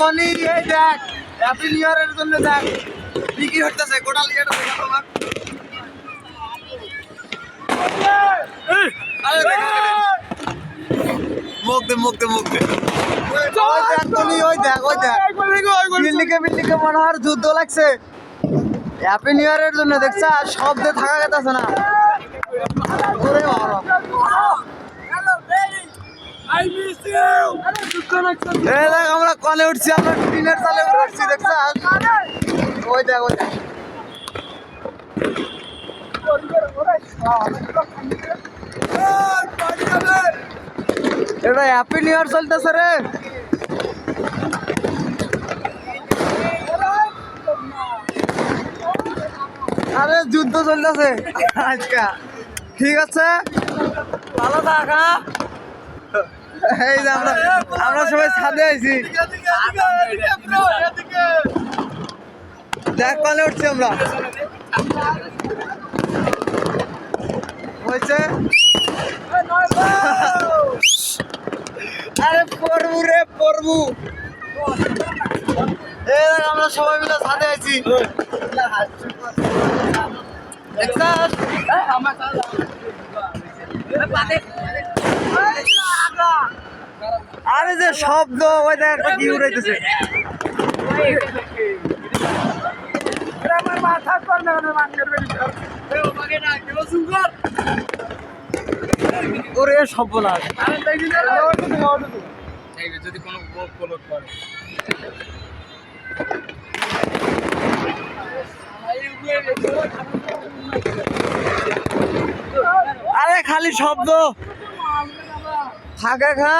গনি এই দেখ happy new ইয়ারের জন্য দেখ। বিক্রি হতেছে গোটা লিয়াটা তোমার। মুখ দে মুখ দে মুখ দে। ওই দেখ ওই দেখ ওই দেখ। বিল্ডিকে বিল্ডিকে মনে হয় যুদ্ধ লাগছে। হ্যাপি নিউ ইয়ারের জন্য দেখছ শব্দে থাকা গেছে না ওরে বাবা আমরা কলে উঠছি, আমরা টিনের তলে উঠছি, দেখছ? ওই দেখ, ওই এটা হ্যাপি নিউ ইয়ার চলতেছে রে। আরে, যুদ্ধ চলতেছে। আজকা। ঠিক আছে? ভালো থাক হ্যাঁ? এই যে আমরা আমরা সবাই ছাদে আইছি। দেখ, কলে উঠছি আমরা। হয়েছে? আরে পড়বু রে, পড়বু। আমরা সবাই মিলে ছাদে আইছি। দেখছাস? আরে যে শব্দ, ওই দেখ একটা কি উড়াইতেছে। ওরে সব যদি কোনো করে আরে, খালি শব্দ। থাকে খা